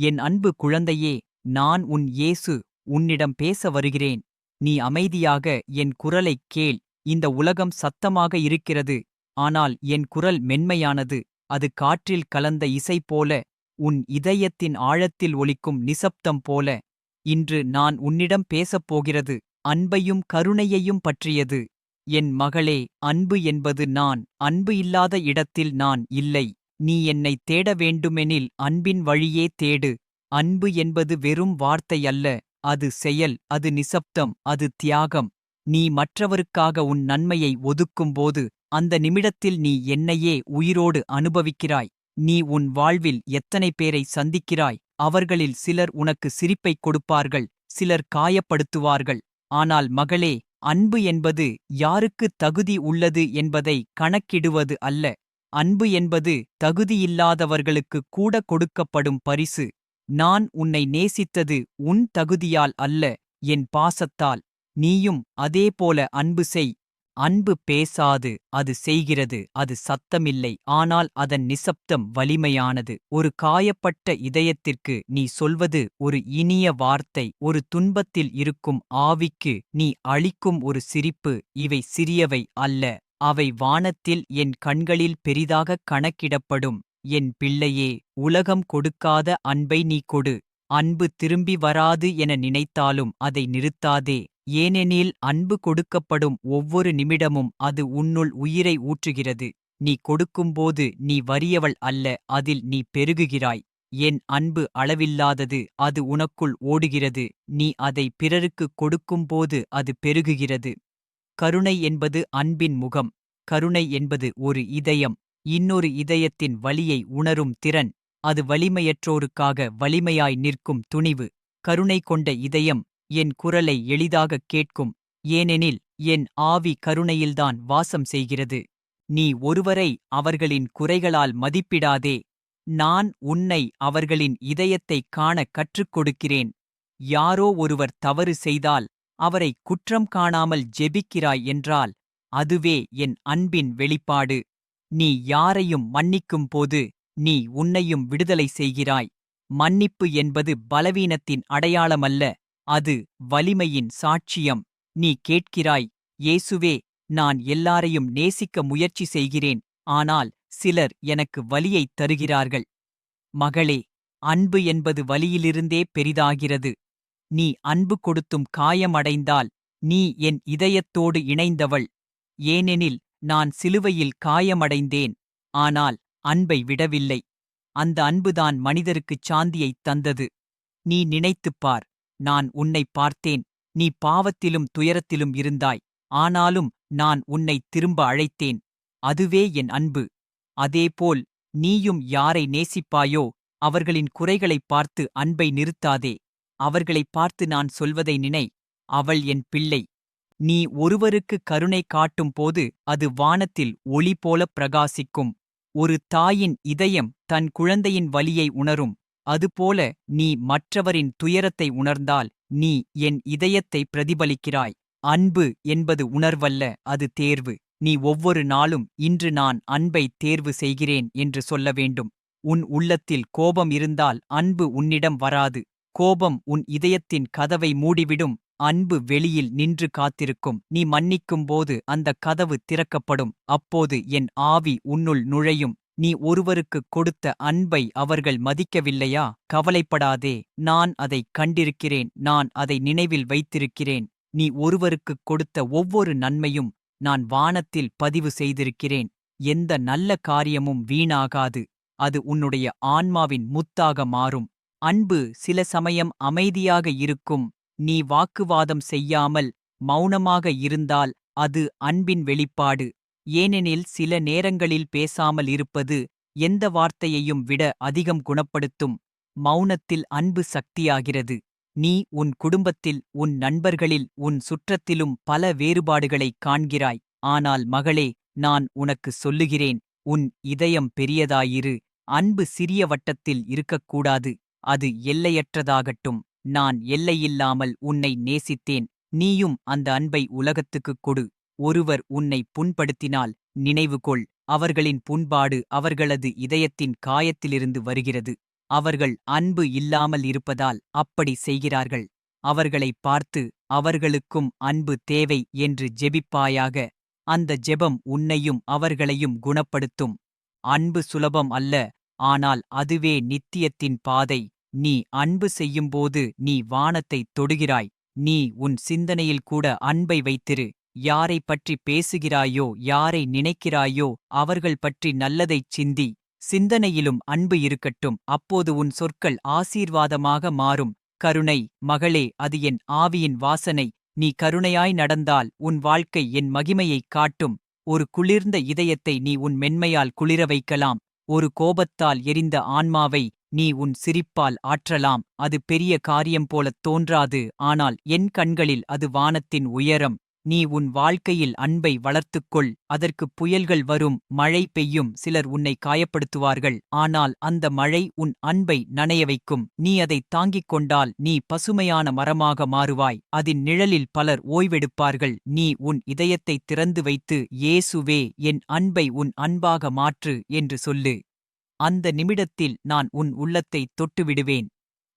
என் அன்பு குழந்தையே நான் உன் இயேசு உன்னிடம் பேச வருகிறேன். நீ அமைதியாக என் குரலைக் கேள். இந்த உலகம் சத்தமாக இருக்கிறது. ஆனால் என் குரல் மென்மையானது. அது காற்றில் கலந்த இசை போல உன் இதயத்தின் ஆழத்தில் ஒலிக்கும் நிசப்தம் போல. இன்று நான் உன்னிடம் பேசப் போகிறது. அன்பையும் கருணையையும் பற்றியது. என் மகளே அன்பு என்பது நான் அன்பு இல்லாத இடத்தில் நான் இல்லை. நீ என்னை தேட வேண்டுமெனில் அன்பின் வழியே தேடு. அன்பு என்பது வெறும் வார்த்தை அல்ல அது செயல் அது நிசப்தம் அது தியாகம். நீ மற்றவருக்காக உன் நன்மையை ஒதுக்கும்போது அந்த நிமிடத்தில் நீ என்னையே உயிரோடு அனுபவிக்கிறாய். நீ உன் வாழ்வில் எத்தனை பேரை சந்திக்கிறாய் அவர்களில் சிலர் உனக்கு சிரிப்பைக் கொடுப்பார்கள் சிலர் காயப்படுத்துவார்கள். ஆனால் மகளே அன்பு என்பது யாருக்கு தகுதி உள்ளது என்பதை கணக்கிடுவது அல்ல. அன்பு என்பது தகுதியில்லாதவர்களுக்கு கூட கொடுக்கப்படும் பரிசு. நான் உன்னை நேசித்தது உன் தகுதியால் அல்ல என் பாசத்தால். நீயும் அதேபோல அன்பு செய். அன்பு பேசாது அது செய்கிறது அது சத்தமில்லை. ஆனால் அதன் நிசப்தம் வலிமையானது. ஒரு காயப்பட்ட இதயத்திற்கு நீ சொல்வது ஒரு இனிய வார்த்தை. ஒரு துன்பத்தில் இருக்கும் ஆவிக்கு நீ அளிக்கும் ஒரு சிரிப்பு. இவை சிறியவை அல்ல. அவை வானத்தில் என் கண்களில் பெரிதாக கணக்கிடப்படும். என் பிள்ளையே உலகம் கொடுக்காத அன்பை நீ கொடு. அன்பு திரும்பி வராது என நினைத்தாலும் அதை நிறுத்தாதே. ஏனெனில் அன்பு கொடுக்கப்படும் ஒவ்வொரு நிமிடமும் அது உன்னுள் உயிரை ஊற்றுகிறது. நீ கொடுக்கும்போது நீ வறியவள் அல்ல அதில் நீ பெருகுகிறாய். என் அன்பு அளவில்லாதது அது உனக்குள் ஓடுகிறது. நீ அதை பிறருக்குக் கொடுக்கும்போது அது பெருகுகிறது. கருணை என்பது அன்பின் முகம் கருணை என்பது ஒரு இதயம் இன்னொரு இதயத்தின் வலியை உணரும் திறன் அது வலிமையற்றோருக்காக வலிமையாய் நிற்கும் துணிவு கருணை கொண்ட இதயம் என் குரலை எளிதாகக் கேட்கும் ஏனெனில் என் ஆவி கருணையில்தான் வாசம் செய்கிறது. நீ ஒருவரை அவர்களின் குறைகளால் மதிப்பிடாதே நான் உன்னை அவர்களின் இதயத்தைக் காணக் கற்றுக் கொடுக்கிறேன். யாரோ ஒருவர் தவறு செய்தால் அவரை குற்றம் காணாமல் ஜெபிக்கிறாய் என்றால் அதுவே என் அன்பின் வெளிப்பாடு. நீ யாரையும் மன்னிக்கும் போது நீ உன்னையும் விடுதலை செய்கிறாய். மன்னிப்பு என்பது பலவீனத்தின் அடையாளமல்ல அது வலிமையின் சாட்சியம். நீ கேட்கிறாய் இயேசுவே நான் எல்லாரையும் நேசிக்க முயற்சி செய்கிறேன் ஆனால் சிலர் எனக்கு வலியைத் தருகிறார்கள். மகளே அன்பு என்பது வலியிலிருந்தே பெரிதாகிறது. நீ அன்பு கொடுத்தும் காயமடைந்தால் நீ என் இதயத்தோடு இணைந்தவள். ஏனெனில் நான் சிலுவையில் காயமடைந்தேன். ஆனால் அன்பை விடவில்லை. அந்த அன்புதான் மனிதருக்குச் சாந்தியைத் தந்தது. நீ நினைத்துப் பார் நான் உன்னைப் பார்த்தேன். நீ பாவத்திலும் துயரத்திலும் இருந்தாய். ஆனாலும் நான் உன்னை திரும்ப அழைத்தேன். அதுவே என் அன்பு. அதேபோல் நீயும் யாரை நேசிப்பாயோ அவர்களின் குறைகளைப் பார்த்து அன்பை நிறுத்தாதே. அவர்களைப் பார்த்து நான் சொல்வதை நினை அவள் என் பிள்ளை. நீ ஒருவருக்கு கருணை காட்டும் போது அது வானத்தில் ஒளி போல பிரகாசிக்கும். ஒரு தாயின் இதயம் தன் குழந்தையின் வலியை உணரும் அதுபோல நீ மற்றவரின் துயரத்தை உணர்ந்தால் நீ என் இதயத்தை பிரதிபலிக்கிறாய். அன்பு என்பது உணர்வல்ல அது தேர்வு. நீ ஒவ்வொரு நாளும் இன்று நான் அன்பை தேர்வு செய்கிறேன் என்று சொல்ல வேண்டும். உன் உள்ளத்தில் கோபம் இருந்தால் அன்பு உன்னிடம் வராது. கோபம் உன் இதயத்தின் கதவை மூடிவிடும் அன்பு வெளியில் நின்று காத்திருக்கும். நீ மன்னிக்கும்போது அந்த கதவு திறக்கப்படும். அப்போது என் ஆவி உன்னுள் நுழையும். நீ ஒருவருக்குக் கொடுத்த அன்பை அவர்கள் மதிக்கவில்லையா? கவலைப்படாதே நான் அதைக் கண்டிருக்கிறேன். நான் அதை நினைவில் வைத்திருக்கிறேன். நீ ஒருவருக்குக் கொடுத்த ஒவ்வொரு நன்மையும் நான் வானத்தில் பதிவு செய்திருக்கிறேன். எந்த நல்ல காரியமும் வீணாகாது. அது உன்னுடைய ஆன்மாவின் முத்தாக மாறும். அன்பு சில சமயம் அமைதியாக இருக்கும். நீ வாக்குவாதம் செய்யாமல் மௌனமாக இருந்தால் அது அன்பின் வெளிப்பாடு. ஏனெனில் சில நேரங்களில் பேசாமல் இருப்பது எந்த வார்த்தையையும் விட அதிகம் குணப்படுத்தும். மௌனத்தில் அன்பு சக்தியாகிறது. நீ உன் குடும்பத்தில் உன் நண்பர்களில் உன் சுற்றத்திலும் பல வேறுபாடுகளைக் காண்கிறாய். ஆனால் மகளே நான் உனக்கு சொல்லுகிறேன் உன் இதயம் பெரியதாயிரு. அன்பு சிறிய வட்டத்தில் இருக்கக்கூடாது. அது எல்லையற்றதாகட்டும். நான் எல்லையில்லாமல் உன்னை நேசித்தேன். நீயும் அந்த அன்பை உலகத்துக்குக் கொடு. ஒருவர் உன்னை புண்படுத்தினால் நினைவுகொள் அவர்களின் புண்பாடு அவர்களது இதயத்தின் காயத்திலிருந்து வருகிறது. அவர்கள் அன்பு இல்லாமல் இருப்பதால் அப்படி செய்கிறார்கள். அவர்களைப் பார்த்து அவர்களுக்கும் அன்பு தேவை என்று ஜெபிப்பாயாக. அந்த ஜெபம் உன்னையும் அவர்களையும் குணப்படுத்தும். அன்பு சுலபம் அல்ல. ஆனால் அதுவே நித்தியத்தின் பாதை. நீ அன்பு செய்யும்போது நீ வானத்தைத் தொடுகிறாய். நீ உன் சிந்தனையில் கூட அன்பை வைத்திரு. யாரைப் பற்றி பேசுகிறாயோ யாரை நினைக்கிறாயோ அவர்கள் பற்றி நல்லதைச் சிந்தி. சிந்தனையிலும் அன்பு இருக்கட்டும். அப்போது உன் சொற்கள் ஆசீர்வாதமாக மாறும். கருணை மகளே அது என் ஆவியின் வாசனை. நீ கருணையாய் நடந்தால் உன் வாழ்க்கை என் மகிமையைக் காட்டும். ஒரு குளிர்ந்த இதயத்தை நீ உன் மென்மையால் குளிர வைக்கலாம். ஒரு கோபத்தால் எரிந்த ஆன்மாவை நீ உன் சிரிப்பால் ஆற்றலாம். அது பெரிய காரியம் போலத் தோன்றாது. ஆனால் என் கண்களில் அது வானத்தின் உயரம். நீ உன் வாழ்க்கையில் அன்பை வளர்த்துக்கொள். அதற்கு புயல்கள் வரும் மழை பெய்யும் சிலர் உன்னை காயப்படுத்துவார்கள். ஆனால் அந்த மழை உன் அன்பை நனைய வைக்கும். நீ அதைத் தாங்கிக் கொண்டால் நீ பசுமையான மரமாக மாறுவாய். அதன் நிழலில் பலர் ஓய்வெடுப்பார்கள். நீ உன் இதயத்தை திறந்து வைத்து ஏசுவே என் அன்பை உன் அன்பாக மாற்று என்று சொல்லு. அந்த நிமிடத்தில் நான் உன் உள்ளத்தை தொட்டுவிடுவேன்.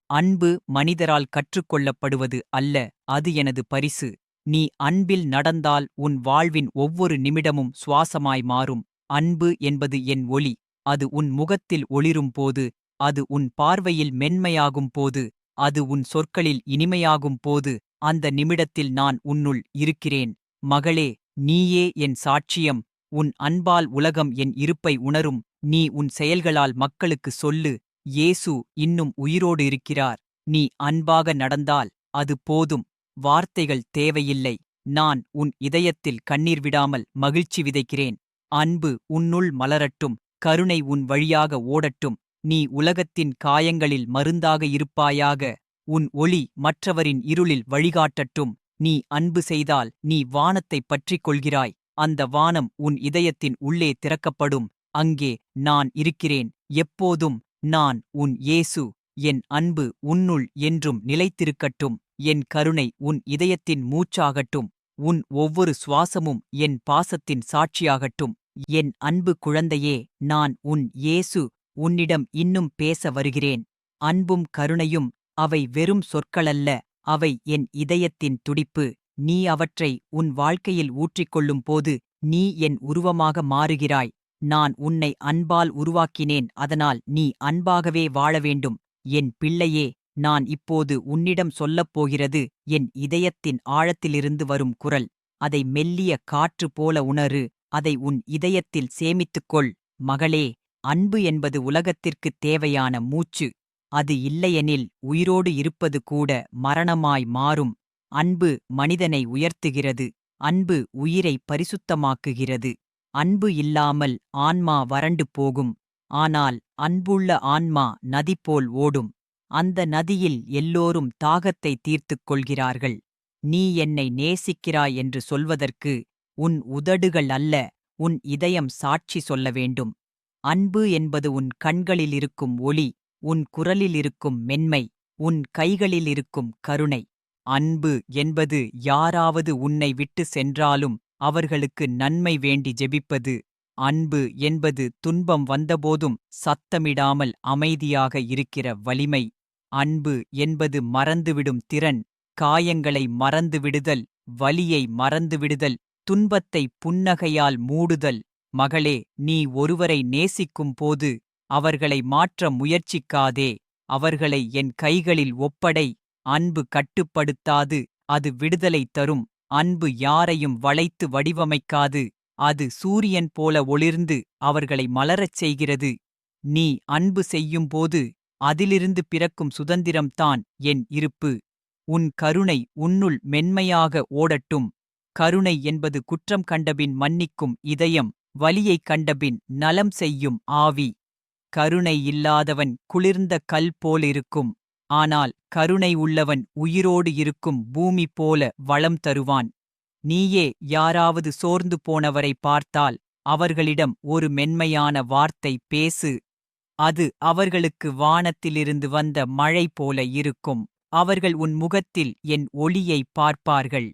அன்பு மனிதரால் கற்றுக்கொள்ளப்படுவது அல்ல அது எனது பரிசு. நீ அன்பில் நடந்தால் உன் வாழ்வின் ஒவ்வொரு நிமிடமும் சுவாசமாய் மாறும். அன்பு என்பது என் ஒளி. அது உன் முகத்தில் ஒளிரும் போது அது உன் பார்வையில் மென்மையாகும் போது அது உன் சொற்களில் இனிமையாகும் போது அந்த நிமிடத்தில் நான் உன்னுள் இருக்கிறேன். மகளே நீயே என் சாட்சியம். உன் அன்பால் உலகம் என் இருப்பை உணரும். நீ உன் செயல்களால் மக்களுக்கு சொல்லு. இயேசு இன்னும் உயிரோடு இருக்கிறார். நீ அன்பாக நடந்தால் அது போதும். வார்த்தைகள் தேவையில்லை. நான் உன் இதயத்தில் கண்ணீர் விடாமல் மகிழ்ச்சி விதைக்கிறேன். அன்பு உன்னுள் மலரட்டும். கருணை உன் வழியாக ஓடட்டும். நீ உலகத்தின் காயங்களில் மருந்தாக இருப்பாயாக. உன் ஒளி மற்றவரின் இருளில் வழிகாட்டட்டும். நீ அன்பு செய்தால் நீ வானத்தைப் பற்றிக் கொள்கிறாய். அந்த வானம் உன் இதயத்தின் உள்ளே திறக்கப்படும். அங்கே நான் இருக்கிறேன். எப்போதும் நான் உன் ஏசு என் அன்பு உன்னுள் என்றும் நிலைத்திருக்கட்டும். என் கருணை உன் இதயத்தின் மூச்சாகட்டும் உன் ஒவ்வொரு சுவாசமும் என் பாசத்தின் சாட்சியாகட்டும். என் அன்பு குழந்தையே நான் உன் இயேசு உன்னிடம் இன்னும் பேச வருகிறேன். அன்பும் கருணையும் அவை வெறும் சொற்களல்ல அவை என் இதயத்தின் துடிப்பு. நீ அவற்றை உன் வாழ்க்கையில் ஊற்றிக்கொள்ளும் போது நீ என் உருவமாக மாறுகிறாய். நான் உன்னை அன்பால் உருவாக்கினேன் அதனால் நீ அன்பாகவே வாழ வேண்டும். என் பிள்ளையே நான் இப்போது உன்னிடம் சொல்லப் போகிறது என் இதயத்தின் ஆழத்திலிருந்து வரும் குரல். அதை மெல்லிய காற்று போல உணரு. அதை உன் இதயத்தில் சேமித்துக்கொள். மகளே அன்பு என்பது உலகத்திற்குத் தேவையான மூச்சு. அது இல்லையெனில் உயிரோடு இருப்பது கூட மரணமாய் மாறும். அன்பு மனிதனை உயர்த்துகிறது. அன்பு உயிரை பரிசுத்தமாக்குகிறது. அன்பு இல்லாமல் ஆன்மா வறண்டு போகும். ஆனால் அன்புள்ள ஆன்மா நதி போல் ஓடும். அந்த நதியில் எல்லோரும் தாகத்தை தீர்த்துக் கொள்கிறார்கள். நீ என்னை நேசிக்கிறாய் என்று சொல்வதற்கு உன் உதடுகள் அல்ல உன் இதயம் சாட்சி சொல்ல வேண்டும். அன்பு என்பது உன் கண்களில் இருக்கும் ஒளி உன் குரலில் இருக்கும் மென்மை உன் கைகளில் இருக்கும் கருணை. அன்பு என்பது யாராவது உன்னை விட்டு சென்றாலும் அவர்களுக்கு நன்மை வேண்டி ஜெபிப்பது. அன்பு என்பது துன்பம் வந்தபோதும் சத்தமிடாமல் அமைதியாக இருக்கிற வலிமை. அன்பு என்பது மறந்துவிடும் திறன். காயங்களை மறந்துவிடுதல் வலியை மறந்துவிடுதல் துன்பத்தை புன்னகையால் மூடுதல். மகளே நீ ஒருவரை நேசிக்கும் போது அவர்களை மாற்ற முயற்சிக்காதே. அவர்களை என் கைகளில் ஒப்படை. அன்பு கட்டுப்படுத்தாது அது விடுதலை தரும். அன்பு யாரையும் வளைத்து வடிவமைக்காது. அது சூரியன் போல ஒளிர்ந்து அவர்களை மலரச் செய்கிறது. நீ அன்பு செய்யும்போது அதிலிருந்து பிறக்கும் சுதந்திரம்தான் என் இருப்பு. உன் கருணை உன்னுள் மென்மையாக ஓடட்டும். கருணை என்பது குற்றம் கண்டபின் மன்னிக்கும் இதயம் வலியைக் கண்டபின் நலம் செய்யும் ஆவி. கருணை இல்லாதவன் குளிர்ந்த கல் போலிருக்கும். ஆனால் கருணை உள்ளவன் உயிரோடு இருக்கும் பூமி போல வளம் தருவான். நீயே யாராவது சோர்ந்து போனவரை பார்த்தால் அவர்களிடம் ஒரு மென்மையான வார்த்தை பேசு. அது அவர்களுக்கு வானத்திலிருந்து வந்த மழை போல இருக்கும். அவர்கள் உன் முகத்தில் என் ஒளியை பார்ப்பார்கள்.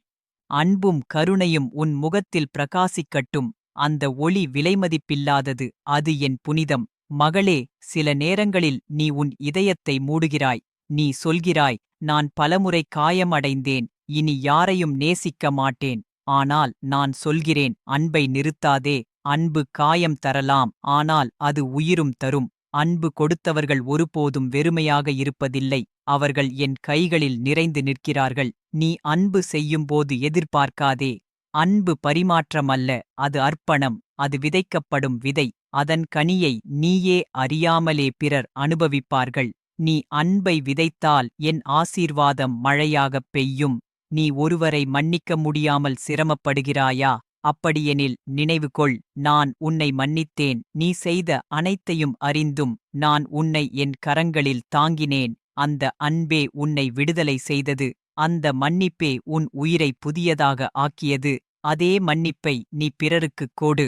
அன்பும் கருணையும் உன் முகத்தில் பிரகாசிக்கட்டும். அந்த ஒளி விலைமதிப்பில்லாதது அது என் புனிதம். மகளே சில நேரங்களில் நீ உன் இதயத்தை மூடுகிறாய். நீ சொல்கிறாய் நான் பலமுறை காயம் அடைந்தேன் இனி யாரையும் நேசிக்க மாட்டேன். ஆனால் நான் சொல்கிறேன் அன்பை நிறுத்தாதே. அன்பு காயம் தரலாம். ஆனால் அது உயிரும் தரும். அன்பு கொடுத்தவர்கள் ஒருபோதும் வெறுமையாக இருப்பதில்லை. அவர்கள் என் கைகளில் நிறைந்து நிற்கிறார்கள். நீ அன்பு செய்யும்போது எதிர்பார்க்காதே. அன்பு பரிமாற்றமல்ல. அது அர்ப்பணம். அது விதைக்கப்படும் விதை. அதன் கனியை நீயே அறியாமலே பிறர் அனுபவிப்பார்கள். நீ அன்பை விதைத்தால் என் ஆசீர்வாதம் மழையாகப் பெய்யும். நீ ஒருவரை மன்னிக்க முடியாமல் சிரமப்படுகிறாயா? அப்படியெனில் நினைவுகொள் நான் உன்னை மன்னித்தேன். நீ செய்த அனைத்தையும் அறிந்தும் நான் உன்னை என் கரங்களில் தாங்கினேன். அந்த அன்பே உன்னை விடுதலை செய்தது. அந்த மன்னிப்பே உன் உயிரை புதியதாக ஆக்கியது. அதே மன்னிப்பை நீ பிறருக்குக் கோடு.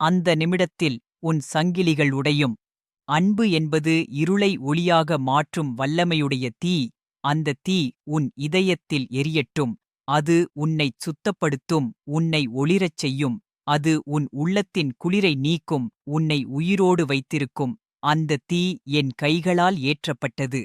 அந்த நிமிடத்தில் உன் சங்கிலிகள் உடையும். அன்பு என்பது இருளை ஒளியாக மாற்றும் வல்லமையுடைய தீ. அந்த தீ உன் இதயத்தில் எரியட்டும். அது உன்னைச் சுத்தப்படுத்தும் உன்னை ஒளிரச் செய்யும் அது உன் உள்ளத்தின் குளிரை நீக்கும் உன்னை உயிரோடு வைத்திருக்கும். அந்த தீ என் கைகளால் ஏற்றப்பட்டது.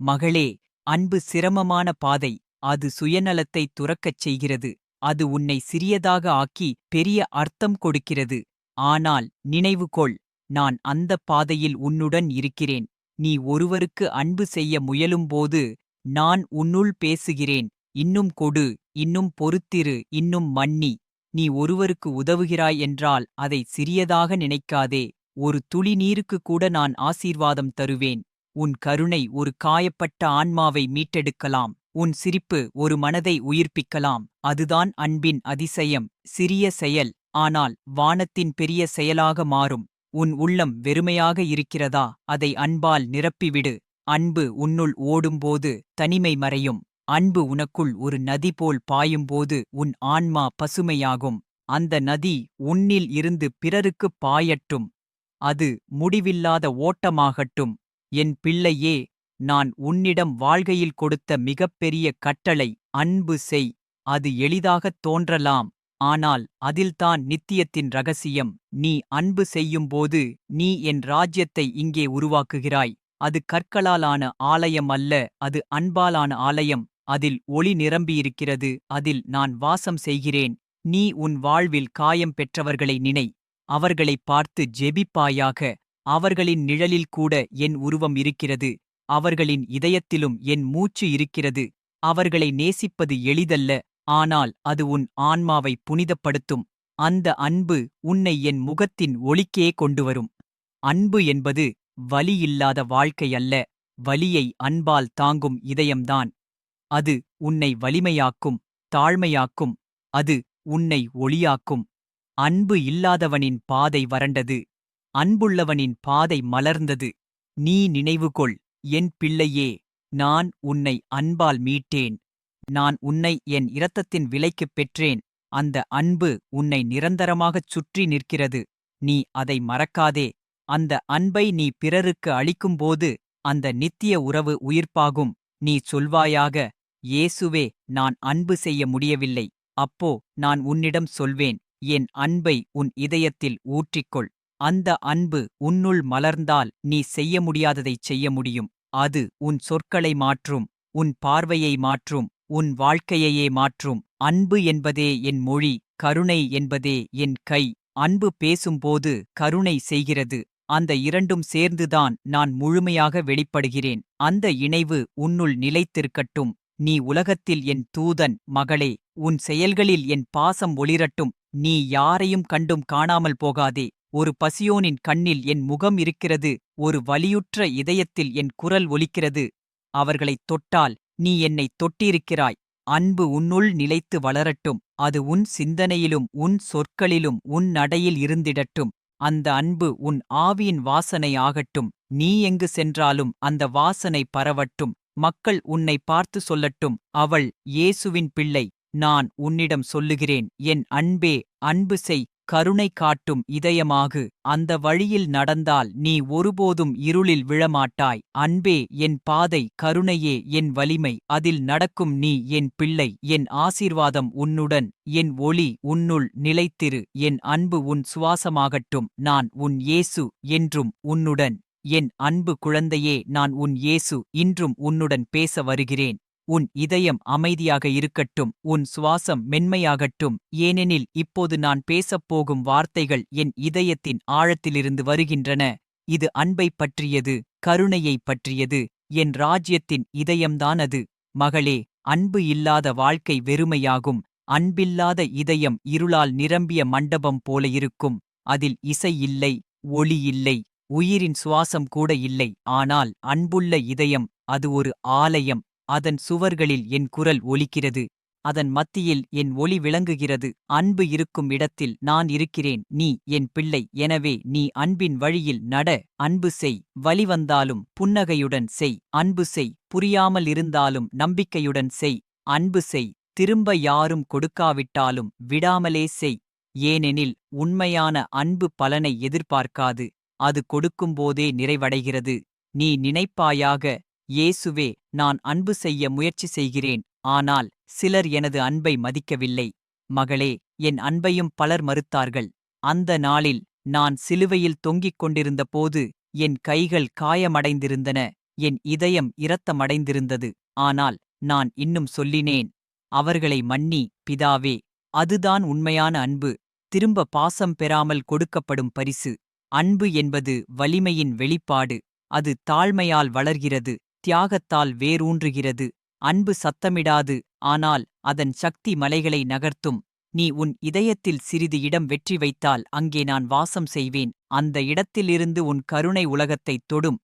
மகளே அன்பு சிரமமான பாதை அது சுயநலத்தை துறக்கச் செய்கிறது அது உன்னை சிறியதாக ஆக்கி பெரிய அர்த்தம் கொடுக்கிறது. ஆனால் நினைவுகொள் நான் அந்த பாதையில் உன்னுடன் இருக்கிறேன். நீ ஒருவருக்கு அன்பு செய்ய முயலும்போது நான் உன்னுள் பேசுகிறேன். இன்னும் கொடு இன்னும் பொறுத்திரு இன்னும் மன்னி. நீ ஒருவருக்கு உதவுகிறாய் என்றால் அதை சிறியதாக நினைக்காதே. ஒரு துளி நீருக்கு கூட நான் ஆசீர்வாதம் தருவேன். உன் கருணை ஒரு காயப்பட்ட ஆன்மாவை மீட்டெடுக்கலாம். உன் சிரிப்பு ஒரு மனதை உயிர்ப்பிக்கலாம். அதுதான் அன்பின் அதிசயம். சிறிய செயல் ஆனால் வானத்தின் பெரிய செயலாக மாறும். உன் உள்ளம் வெறுமையாக இருக்கிறதா? அதை அன்பால் நிரப்பிவிடு. அன்பு உன்னுள் ஓடும்போது தனிமை மறையும். அன்பு உனக்குள் ஒரு நதி போல் பாயும்போது உன் ஆன்மா பசுமையாகும். அந்த நதி உன்னில் இருந்து பிறருக்குப் பாயட்டும். அது முடிவில்லாத ஓட்டமாகட்டும். என் பிள்ளையே நான் உன்னிடம் வாழ்கையில் கொடுத்த மிகப்பெரிய கட்டளை அன்பு செய். அது எளிதாகத் தோன்றலாம். ஆனால் அதில்தான் நித்தியத்தின் ரகசியம். நீ அன்பு செய்யும்போது நீ என் ராஜ்யத்தை இங்கே உருவாக்குகிறாய். அது கற்களாலான ஆலயம் அல்ல அது அன்பாலான ஆலயம். அதில் ஒளி நிரம்பியிருக்கிறது. அதில் நான் வாசம் செய்கிறேன். நீ உன் வாழ்வில் காயம் பெற்றவர்களை நினை. அவர்களைப் பார்த்து ஜெபிப்பாயாக. அவர்களின் நிழலில் கூட என் உருவம் இருக்கிறது. அவர்களின் இதயத்திலும் என் மூச்சு இருக்கிறது. அவர்களை நேசிப்பது எளிதல்ல. ஆனால் அது உன் ஆன்மாவை புனிதப்படுத்தும். அந்த அன்பு உன்னை என் முகத்தின் ஒளிக்கே கொண்டுவரும். அன்பு என்பது வலியில்லாத வாழ்க்கை அல்ல. வலியை அன்பால் தாங்கும் இதயம்தான். அது உன்னை வலிமையாக்கும் தாழ்மையாக்கும் அது உன்னை ஒளியாக்கும். அன்பு இல்லாதவனின் பாதை வறண்டது அன்புள்ளவனின் பாதை மலர்ந்தது. நீ நினைவுகொள் என் பிள்ளையே நான் உன்னை அன்பால் மீட்டேன். நான் உன்னை என் இரத்தத்தின் விலைக்குப் பெற்றேன். அந்த அன்பு உன்னை நிரந்தரமாகச் சுற்றி நிற்கிறது. நீ அதை மறக்காதே. அந்த அன்பை நீ பிறருக்கு அளிக்கும்போது அந்த நித்திய உறவு உயிர்ப்பாகும். நீ சொல்வாயாக இயேசுவே நான் அன்பு செய்ய முடியவில்லை. அப்போ நான் உன்னிடம் சொல்வேன் என் அன்பை உன் இதயத்தில் ஊற்றிக்கொள். அந்த அன்பு உன்னுள் மலர்ந்தால் நீ செய்ய முடியாததைச் செய்ய முடியும். அது உன் சொற்களை மாற்றும் உன் பார்வையை மாற்றும் உன் வாழ்க்கையையே மாற்றும். அன்பு என்பதே என் மொழி கருணை என்பதே என் கை. அன்பு பேசும்போது கருணை செய்கிறது. அந்த இரண்டும் சேர்ந்துதான் நான் முழுமையாக வெளிப்படுகிறேன். அந்த இணைவு உன்னுள் நிலைத்திருக்கட்டும். நீ உலகத்தில் என் தூதன் மகளே உன் செயல்களில் என் பாசம் ஒளிரட்டும். நீ யாரையும் கண்டும் காணாமல் போகாதே. ஒரு பசியோனின் கண்ணில் என் முகம் இருக்கிறது. ஒரு வலியுற்ற இதயத்தில் என் குரல் ஒலிக்கிறது. அவர்களைத் தொட்டால் நீ என்னை தொட்டிருக்கிறாய். அன்பு உன்னுள் நிலைத்து வளரட்டும். அது உன் சிந்தனையிலும் உன் சொற்களிலும் உன் நடையில் இருந்திடட்டும். அந்த அன்பு உன் ஆவியின் வாசனை ஆகட்டும். நீ எங்கு சென்றாலும் அந்த வாசனை பரவட்டும். மக்கள் உன்னை பார்த்து சொல்லட்டும் அவள் இயேசுவின் பிள்ளை நான் உன்னிடம் சொல்லுகிறேன் என் அன்பே அன்பு செய் கருணை காட்டும் இதயமாகு அந்த வழியில் நடந்தால் நீ ஒருபோதும் இருளில் விழமாட்டாய் அன்பே என் பாதை கருணையே என் வலிமை அதில் நடக்கும் நீ என் பிள்ளை என் ஆசீர்வாதம் உன்னுடன் என் ஒளி உன்னுள் நிலைத்திரு என் அன்பு உன் சுவாசமாகட்டும் நான் உன் இயேசு என்றும் உன்னுடன். என் அன்பு குழந்தையே நான் உன் இயேசு இன்றும் உன்னுடன் பேச வருகிறேன். உன் இதயம் அமைதியாக இருக்கட்டும் உன் சுவாசம் மென்மையாகட்டும். ஏனெனில் இப்போது நான் பேசப் போகும் வார்த்தைகள் என் இதயத்தின் ஆழத்திலிருந்து வருகின்றன. இது அன்பைப் பற்றியது கருணையைப் பற்றியது. என் ராஜ்யத்தின் இதயம்தான் அது மகளே அன்பு இல்லாத வாழ்க்கை வெறுமையாகும். அன்பில்லாத இதயம் இருளால் நிரம்பிய மண்டபம் போல இருக்கும். அதில் இசை இல்லை ஒளி இல்லை. உயிரின் சுவாசம் கூட இல்லை. ஆனால் அன்புள்ள இதயம் அது ஒரு ஆலயம். அதன் சுவர்களில் என் குரல் ஒலிக்கிறது. அதன் மத்தியில் என் ஒளி விளங்குகிறது. அன்பு இருக்கும் இடத்தில் நான் இருக்கிறேன். நீ என் பிள்ளை. எனவே நீ அன்பின் வழியில் நட. அன்பு செய். வலி வந்தாலும் புன்னகையுடன் செய். அன்பு செய். புரியாமல் இருந்தாலும் நம்பிக்கையுடன் செய். அன்பு செய். திரும்ப யாரும் கொடுக்காவிட்டாலும் விடாமலே செய். ஏனெனில் உண்மையான அன்பு பலனை எதிர்பார்க்காது. அது கொடுக்கும்போதே நிறைவடைகிறது. நீ நினைப்பாயாக இயேசுவே நான் அன்பு செய்ய முயற்சி செய்கிறேன். ஆனால் சிலர் எனது அன்பை மதிக்கவில்லை. மகளே என் அன்பையும் பலர் மறுத்தார்கள். அந்த நாளில் நான் சிலுவையில் தொங்கிக் கொண்டிருந்தபோது என் கைகள் காயமடைந்திருந்தன. என் இதயம் இரத்தமடைந்திருந்தது. ஆனால் நான் இன்னும் சொல்லினேன் அவர்களை மன்னி பிதாவே அதுதான் உண்மையான அன்பு. திரும்ப பாசம் பெறாமல் கொடுக்கப்படும் பரிசு. அன்பு என்பது வலிமையின் வெளிப்பாடு. அது தாழ்மையால் வளர்கிறது தியாகத்தால் வேரூன்றுகிறது. அன்பு சத்தமிடாது ஆனால் அதன் சக்தி மலைகளை நகர்த்தும். நீ உன் இதயத்தில் சிறிது இடம் வெற்றி வைத்தால் அங்கே நான் வாசம் செய்வேன். அந்த இடத்திலிருந்து உன் கருணை உலகத்தைத் தொடும்.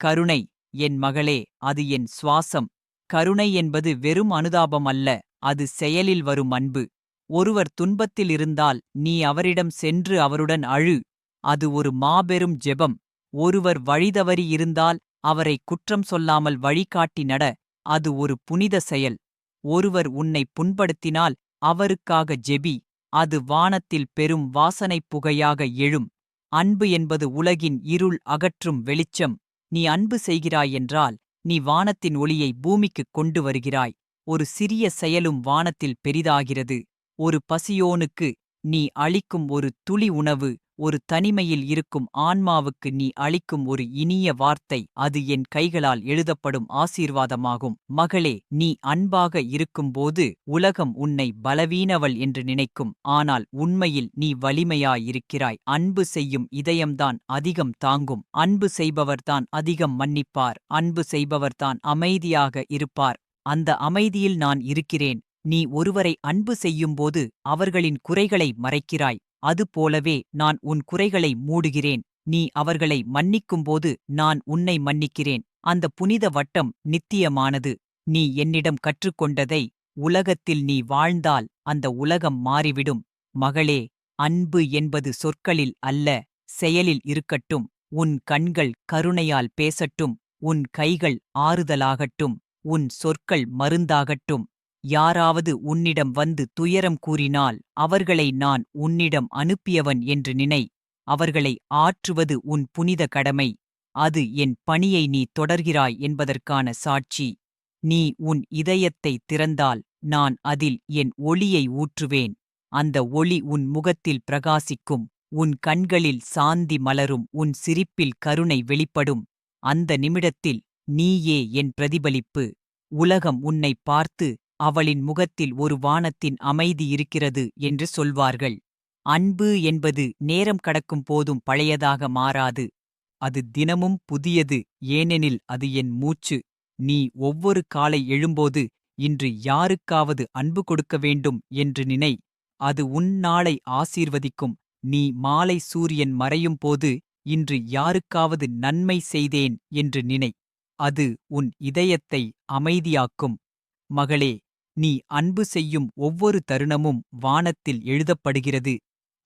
கருணை என் மகளே அது என் சுவாசம். கருணை என்பது வெறும் அனுதாபம் அல்ல அது செயலில் வரும் அன்பு. ஒருவர் துன்பத்தில் இருந்தால் நீ அவரிடம் சென்று அவருடன் அழு. அது ஒரு மாபெரும் ஜெபம். ஒருவர் வழிதவறி இருந்தால் அவரை குற்றம் சொல்லாமல் வழிகாட்டி நட அது ஒரு புனித செயல். ஒருவர் உன்னை புண்படுத்தினால் அவருக்காக ஜெபி அது வானத்தில் பெரும் வாசனைப் புகையாக எழும். அன்பு என்பது உலகின் இருள் அகற்றும் வெளிச்சம். நீ அன்பு செய்கிறாயென்றால் நீ வானத்தின் ஒளியை பூமிக்குக் கொண்டு வருகிறாய். ஒரு சிறிய செயலும் வானத்தில் பெரிதாகிறது. ஒரு பசியோனுக்கு நீ அளிக்கும் ஒரு துளி உணவு. ஒரு தனிமையில் இருக்கும் ஆன்மாவுக்கு நீ அளிக்கும் ஒரு இனிய வார்த்தை அது என் கைகளால் எழுதப்படும் ஆசீர்வாதமாகும். மகளே நீ அன்பாக இருக்கும்போது உலகம் உன்னை பலவீனவள் என்று நினைக்கும். ஆனால் உண்மையில் நீ வலிமையாயிருக்கிறாய். அன்பு செய்யும் இதயம்தான் அதிகம் தாங்கும். அன்பு செய்பவர்தான் அதிகம் மன்னிப்பார். அன்பு செய்பவர்தான் அமைதியாக இருப்பார். அந்த அமைதியில் நான் இருக்கிறேன். நீ ஒருவரை அன்பு செய்யும்போது அவர்களின் குறைகளை மறைக்கிறாய். அதுபோலவே நான் உன் குறைகளை மூடுகிறேன். நீ அவர்களை மன்னிக்கும்போது நான் உன்னை மன்னிக்கிறேன். அந்த புனித வட்டம் நித்தியமானது. நீ என்னிடம் கற்றுக்கொண்டதை உலகத்தில் நீ வாழ்ந்தால் அந்த உலகம் மாறிவிடும். மகளே அன்பு என்பது சொற்களில் அல்ல செயலில் இருக்கட்டும். உன் கண்கள் கருணையால் பேசட்டும். உன் கைகள் ஆறுதலாகட்டும். உன் சொற்கள் மருந்தாகட்டும். யாராவது உன்னிடம் வந்து துயரம் கூறினால் அவர்களை நான் உன்னிடம் அனுப்பியவன் என்று நினை. அவர்களை ஆற்றுவது உன் புனித கடமை. அது என் பணியை நீ தொடர்கிறாய் என்பதற்கான சாட்சி. நீ உன் இதயத்தை திறந்தால் நான் அதில் என் ஒளியை ஊற்றுவேன். அந்த ஒளி உன் முகத்தில் பிரகாசிக்கும். உன் கண்களில் சாந்தி மலரும். உன் சிரிப்பில் கருணை வெளிப்படும். அந்த நிமிடத்தில் நீயே என் பிரதிபலிப்பு. உலகம் உன்னை பார்த்து அவளின் முகத்தில் ஒரு வானத்தின் அமைதி இருக்கிறது என்று சொல்வார்கள். அன்பு என்பது நேரம் கடக்கும் போதும் பழையதாக மாறாது. அது தினமும் புதியது ஏனெனில் அது என் மூச்சு. நீ ஒவ்வொரு காலை எழும்போது இன்று யாருக்காவது அன்பு கொடுக்க வேண்டும் என்று நினை. அது உன் நாளை ஆசீர்வதிக்கும். நீ மாலை சூரியன் மறையும் போது இன்று யாருக்காவது நன்மை செய்தேன் என்று நினை. அது உன் இதயத்தை அமைதியாக்கும். மகளே நீ அன்பு செய்யும் ஒவ்வொரு தருணமும் வானத்தில் எழுதப்படுகிறது.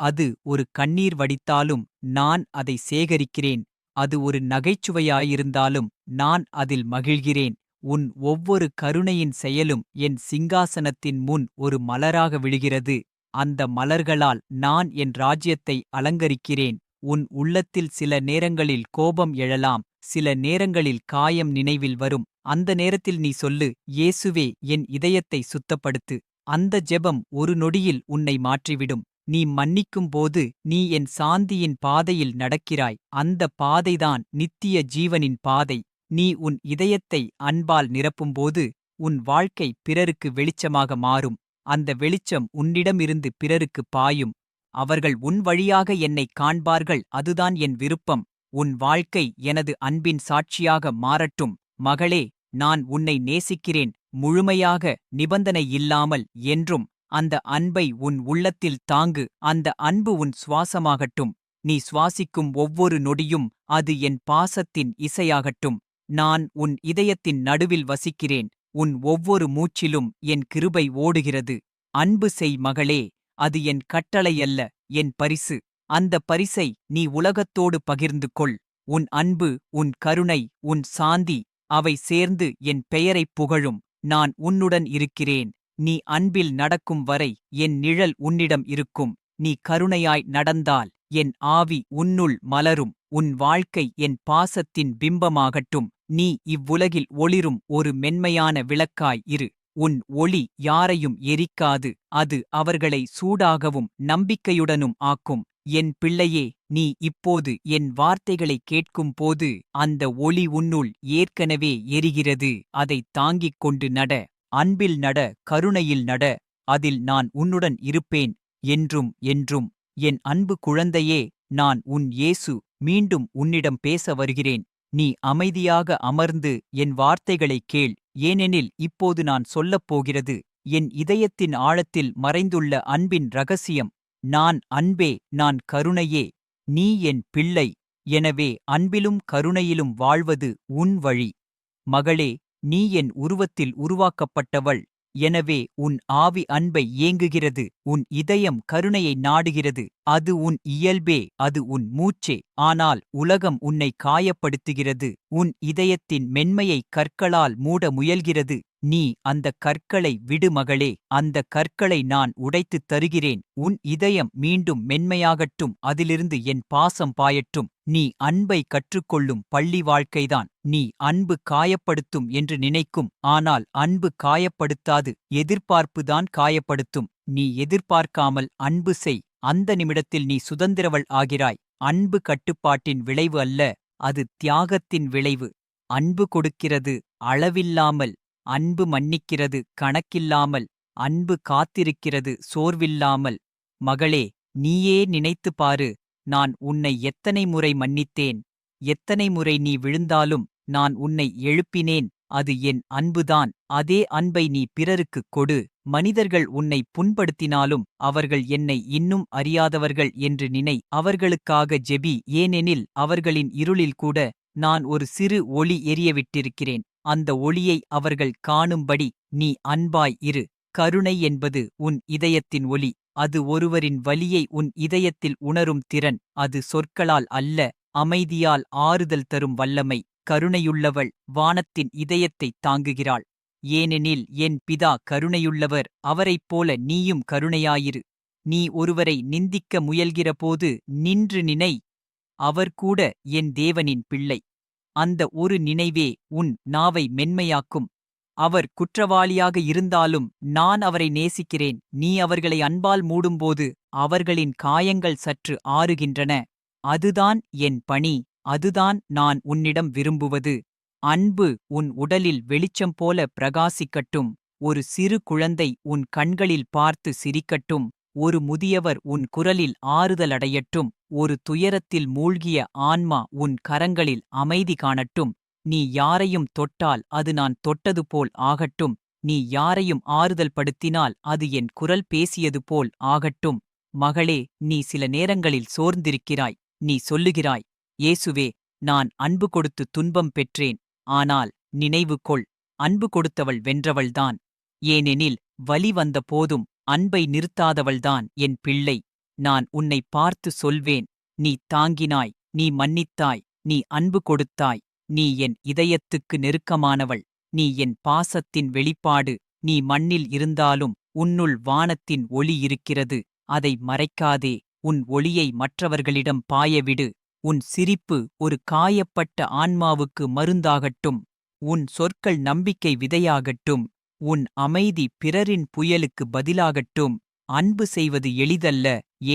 அது ஒரு கண்ணீர் வடித்தாலும் நான் அதை சேகரிக்கிறேன். அது ஒரு நகைச்சுவையாயிருந்தாலும் நான் அதில் மகிழ்கிறேன். உன் ஒவ்வொரு கருணையின் செயலும் என் சிங்காசனத்தின் முன் ஒரு மலராக விழுகிறது. அந்த மலர்களால் நான் என் ராஜ்யத்தை அலங்கரிக்கிறேன். உன் உள்ளத்தில் சில நேரங்களில் கோபம் எழலாம். சில நேரங்களில் காயம் நினைவில் வரும். அந்த நேரத்தில் நீ சொல்லு இயேசுவே என் இதயத்தை சுத்தப்படுத்து. அந்த ஜெபம் ஒரு நொடியில் உன்னை மாற்றிவிடும். நீ மன்னிக்கும் போது நீ என் சாந்தியின் பாதையில் நடக்கிறாய். அந்த பாதைதான் நித்திய ஜீவனின் பாதை. நீ உன் இதயத்தை அன்பால் நிரப்பும்போது உன் வாழ்க்கை பிறருக்கு வெளிச்சமாக மாறும். அந்த வெளிச்சம் உன்னிடமிருந்து பிறருக்கு பாயும். அவர்கள் உன் வழியாக என்னை காண்பார்கள். அதுதான் என் விருப்பம். உன் வாழ்க்கை எனது அன்பின் சாட்சியாக மாறட்டும். மகளே நான் உன்னை நேசிக்கிறேன் முழுமையாக நிபந்தனை இல்லாமல் என்றும் அந்த அன்பை உன் உள்ளத்தில் தாங்கு அந்த அன்பு உன் சுவாசமாகட்டும். நீ சுவாசிக்கும் ஒவ்வொரு நொடியும் அது என் பாசத்தின் இசையாகட்டும். நான் உன் இதயத்தின் நடுவில் வசிக்கிறேன் உன் ஒவ்வொரு மூச்சிலும் என் கிருபை ஓடுகிறது. அன்பு செய் மகளே அது என் கட்டளை அல்ல என் பரிசு. அந்த பரிசை நீ உலகத்தோடு பகிர்ந்து கொள். உன் அன்பு உன் கருணை உன் சாந்தி அவை சேர்ந்து என் பெயரைப் புகழும். நான் உன்னுடன் இருக்கிறேன். நீ அன்பில் நடக்கும் வரை என் நிழல் உன்னிடம் இருக்கும். நீ கருணையாய் நடந்தால் என் ஆவி உன்னுள் மலரும். உன் வாழ்க்கை என் பாசத்தின் பிம்பமாகட்டும். நீ இவ்வுலகில் ஒளிரும் ஒரு மென்மையான விளக்காய் இரு. உன் ஒளி யாரையும் எரிக்காது. அது அவர்களை சூடாகவும் நம்பிக்கையுடனும் ஆக்கும். என் பிள்ளையே நீ இப்போது என் வார்த்தைகளைக் கேட்கும்போது அந்த ஒளி உன்னுள் ஏற்கனவே எரிகிறது. அதைத் தாங்கிக் கொண்டு நட அன்பில் நட கருணையில் நட அதில் நான் உன்னுடன் இருப்பேன் என்றும் என்றும். என் அன்பு குழந்தையே நான் உன் இயேசு மீண்டும் உன்னிடம் பேச வருகிறேன். நீ அமைதியாக அமர்ந்து என் வார்த்தைகளைக் கேள் ஏனெனில் இப்போது நான் சொல்லப் போகிறது. என் இதயத்தின் ஆழத்தில் மறைந்துள்ள அன்பின் ரகசியம் நான் அன்பே நான் கருணையே நீ என் பிள்ளை எனவே அன்பிலும் கருணையிலும் வாழ்வது உன் வழி. மகளே நீ என் உருவத்தில் உருவாக்கப்பட்டவள் எனவே உன் ஆவி அன்பை ஏங்குகிறது உன் இதயம் கருணையை நாடுகிறது அது உன் இயல்பே அது உன் மூச்சே ஆனால் உலகம் உன்னை காயப்படுத்துகிறது உன் இதயத்தின் மென்மையை கற்களால் மூட முயல்கிறது. நீ அந்த கற்களை விடு மகளே அந்த கற்களை நான் உடைத்துத் தருகிறேன். உன் இதயம் மீண்டும் மென்மையாகட்டும் அதிலிருந்து என் பாசம் பாயட்டும். நீ அன்பை கற்றுக்கொள்ளும் பள்ளி வாழ்க்கைதான். நீ அன்பு காயப்படுத்தும் என்று நினைக்கும் ஆனால் அன்பு காயப்படுத்தாது எதிர்பார்ப்புதான் காயப்படுத்தும். நீ எதிர்பார்க்காமல் அன்பு செய் அந்த நிமிடத்தில் நீ சுதந்திரவள் ஆகிறாய். அன்பு கட்டுப்பாட்டின் விளைவு அல்ல அது தியாகத்தின் விளைவு. அன்பு கொடுக்கிறது அளவில்லாமல் அன்பு மன்னிக்கிறது கணக்கில்லாமல் அன்பு காத்திருக்கிறது சோர்வில்லாமல். மகளே நீயே நினைத்துப் பாரு நான் உன்னை எத்தனை முறை மன்னித்தேன் எத்தனை முறை நீ விழுந்தாலும் நான் உன்னை எழுப்பினேன் அது என் அன்புதான் அதே அன்பை நீ பிறருக்குக் கொடு. மனிதர்கள் உன்னை புண்படுத்தினாலும் அவர்கள் என்னை இன்னும் அறியாதவர்கள் என்று நினை அவர்களுக்காக ஜெபி ஏனெனில் அவர்களின் இருளில் கூட நான் ஒரு சிறு ஒளி எரியவிட்டிருக்கிறேன் அந்த ஒளியை அவர்கள் காணும்படி நீ அன்பாய் இரு. கருணை என்பது உன் இதயத்தின் ஒலி. அது ஒருவரின் வலியை உன் இதயத்தில் உணரும் திறன். அது சொற்களால் அல்ல அமைதியால் ஆறுதல் தரும் வல்லமை. கருணையுள்ளவள் வானத்தின் இதயத்தைத் தாங்குகிறாள். ஏனெனில் என் பிதா கருணையுள்ளவர் அவரைப் போல நீயும் கருணையாயிரு. நீ ஒருவரை நிந்திக்க முயல்கிறபோது நின்று நினை. அவர் கூட என் தேவனின் பிள்ளை. அந்த ஒரு நினைவே உன் நாவை மென்மையாக்கும். அவர் குற்றவாளியாக இருந்தாலும் நான் அவரை நேசிக்கிறேன். நீ அவர்களை அன்பால் மூடும்போது அவர்களின் காயங்கள் சற்று ஆறுகின்றன. அதுதான் என் பணி. அதுதான் நான் உன்னிடம் விரும்புவது. அன்பு உன் உடலில் வெளிச்சம் போல பிரகாசிக்கட்டும். ஒரு சிறு குழந்தை உன் கண்களில் பார்த்து சிரிக்கட்டும். ஒரு முதியவர் உன் குரலில் ஆறுதலடையட்டும் ஒரு துயரத்தில் மூழ்கிய ஆன்மா உன் கரங்களில் அமைதி காணட்டும். நீ யாரையும் தொட்டால் அது நான் தொட்டது போல் ஆகட்டும். நீ யாரையும் ஆறுதல் படுத்தினால் அது என் குரல் பேசியது போல் ஆகட்டும். மகளே நீ சில நேரங்களில் சோர்ந்திருக்கிறாய். நீ சொல்லுகிறாய் இயேசுவே நான் அன்பு கொடுத்து துன்பம் பெற்றேன். ஆனால் நினைவு கொள் அன்பு கொடுத்தவள் வென்றவள்தான். ஏனெனில் வலி வந்த போதும் அன்பை நிறுத்தாதவள்தான் என் பிள்ளை. நான் உன்னை பார்த்து சொல்வேன். நீ தாங்கினாய். நீ மன்னித்தாய். நீ அன்பு கொடுத்தாய். நீ என் இதயத்துக்கு நெருக்கமானவள். நீ என் பாசத்தின் வெளிப்பாடு. நீ மண்ணில் இருந்தாலும் உன்னுள் வானத்தின் ஒளி இருக்கிறது. அதை மறைக்காதே. உன் ஒளியை மற்றவர்களிடம் பாயவிடு. உன் சிரிப்பு ஒரு காயப்பட்ட ஆன்மாவுக்கு மருந்தாகட்டும். உன் சொற்கள் நம்பிக்கை விதையாகட்டும். உன் அமைதி பிறரின் புயலுக்கு பதிலாகட்டும். அன்பு செய்வது எளிதல்ல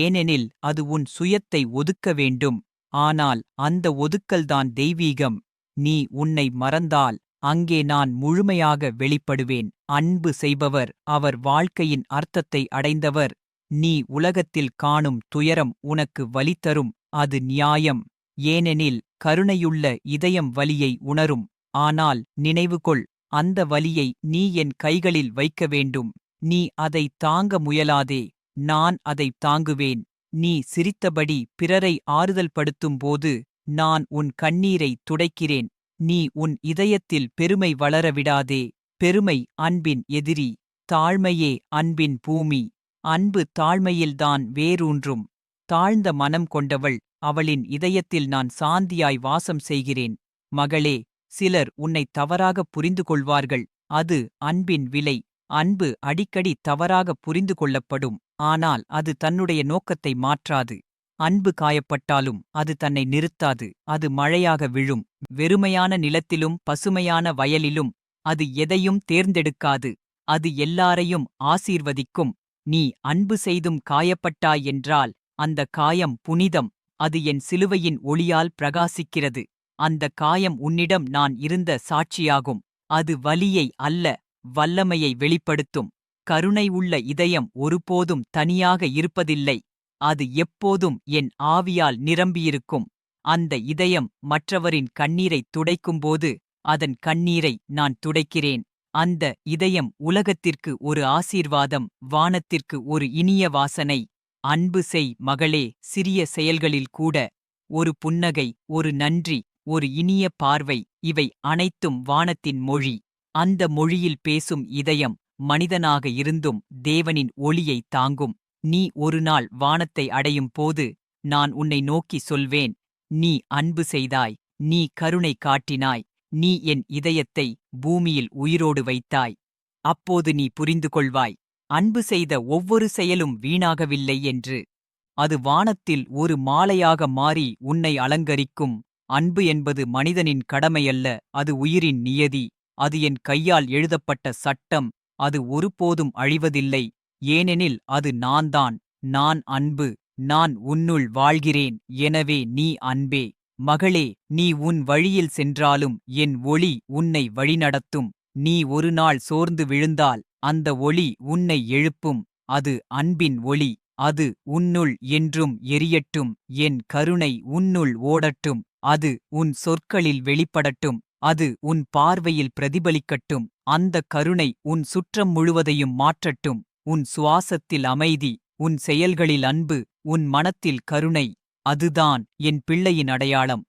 ஏனெனில் அது உன் சுயத்தை ஒதுக்க வேண்டும். ஆனால் அந்த ஒதுக்கல்தான் தெய்வீகம். நீ உன்னை மறந்தால் அங்கே நான் முழுமையாக வெளிப்படுவேன். அன்பு செய்பவர் அவர் வாழ்க்கையின் அர்த்தத்தை அடைந்தவர். நீ உலகத்தில் காணும் துயரம் உனக்கு வலி தரும் அது நியாயம். ஏனெனில் கருணையுள்ள இதயம் வலியை உணரும். ஆனால் நினைவுகொள் அந்த வலியை நீ என் கைகளில் வைக்க வேண்டும் நீ அதை தாங்க முயலாதே. நான் அதை தாங்குவேன். நீ சிரித்தபடி பிறரை ஆறுதல் படுத்தும்போது நான் உன் கண்ணீரை துடைக்கிறேன். நீ உன் இதயத்தில் பெருமை வளர விடாதே. பெருமை அன்பின் எதிரி. தாழ்மையே அன்பின் பூமி. அன்பு தாழ்மையில்தான் வேரூன்றும். தாழ்ந்த மனம் கொண்டவள் அவளின் இதயத்தில் நான் சாந்தியாய் வாசம் செய்கிறேன். மகளே சிலர் உன்னை தவறாக புரிந்து கொள்வார்கள் அது அன்பின் விலை. அன்பு அடிக்கடி தவறாக புரிந்து கொள்ளப்படும் ஆனால் அது தன்னுடைய நோக்கத்தை மாற்றாது. அன்பு காயப்பட்டாலும் அது தன்னை நிறுத்தாது. அது மழையாக விழும். வெறுமையான நிலத்திலும் பசுமையான வயலிலும் அது எதையும் தேர்ந்தெடுக்காது. அது எல்லாரையும் ஆசீர்வதிக்கும். நீ அன்பு செய்தும் காயப்பட்டாய் என்றால் அந்த காயம் புனிதம். அது என் சிலுவையின் ஒளியால் பிரகாசிக்கிறது. அந்த காயம் உன்னிடம் நான் இருந்த சாட்சியாகும். அது வலியை அல்ல வல்லமையை வெளிப்படுத்தும். கருணை உள்ள இதயம் ஒருபோதும் தனியாக இருப்பதில்லை. அது எப்போதும் என் ஆவியால் நிரம்பியிருக்கும். அந்த இதயம் மற்றவரின் கண்ணீரைத் துடைக்கும்போது அதன் கண்ணீரை நான் துடைக்கிறேன். அந்த இதயம் உலகத்திற்கு ஒரு ஆசீர்வாதம் வானத்திற்கு ஒரு இனிய வாசனை. அன்பு செய் மகளே சிறிய செயல்களில் கூட ஒரு புன்னகை ஒரு நன்றி. ஒரு இனிய பார்வை இவை அனைத்தும் வானத்தின் மொழி. அந்த மொழியில் பேசும் இதயம் மனிதனாக இருந்தும் தேவனின் ஒளியை தாங்கும். நீ ஒருநாள் வானத்தை அடையும் போது நான் உன்னை நோக்கி சொல்வேன் நீ அன்பு செய்தாய் நீ கருணை காட்டினாய் நீ என் இதயத்தை பூமியில் உயிரோடு வைத்தாய். அப்போது நீ புரிந்து கொள்வாய் அன்பு செய்த ஒவ்வொரு செயலும் வீணாகவில்லை என்று. அது வானத்தில் ஒரு மாலையாக மாறி உன்னை அலங்கரிக்கும். அன்பு என்பது மனிதனின் கடமையல்ல அது உயிரின் நியதி அது என் கையால் எழுதப்பட்ட சட்டம் அது ஒருபோதும் அழிவதில்லை ஏனெனில் அது நான்தான் நான் அன்பு நான் உன்னுள் வாழ்கிறேன் எனவே நீ அன்பே. மகளே நீ உன் வழியில் சென்றாலும் என் ஒளி உன்னை வழிநடத்தும் நீ ஒரு நாள் சோர்ந்து விழுந்தால் அந்த ஒளி உன்னை எழுப்பும் அது அன்பின் ஒளி. அது உன்னுள் என்றும் எரியட்டும். என் கருணை உன்னுள் ஓடட்டும். அது உன் சொற்களில் வெளிப்படட்டும். அது உன் பார்வையில் பிரதிபலிக்கட்டும். அந்த கருணை உன் சுற்றம் முழுவதையும் மாற்றட்டும். உன் சுவாசத்தில் அமைதி உன் செயல்களில் அன்பு உன் மனத்தில் கருணை. அதுதான் என் பிள்ளையின் அடையாளம்.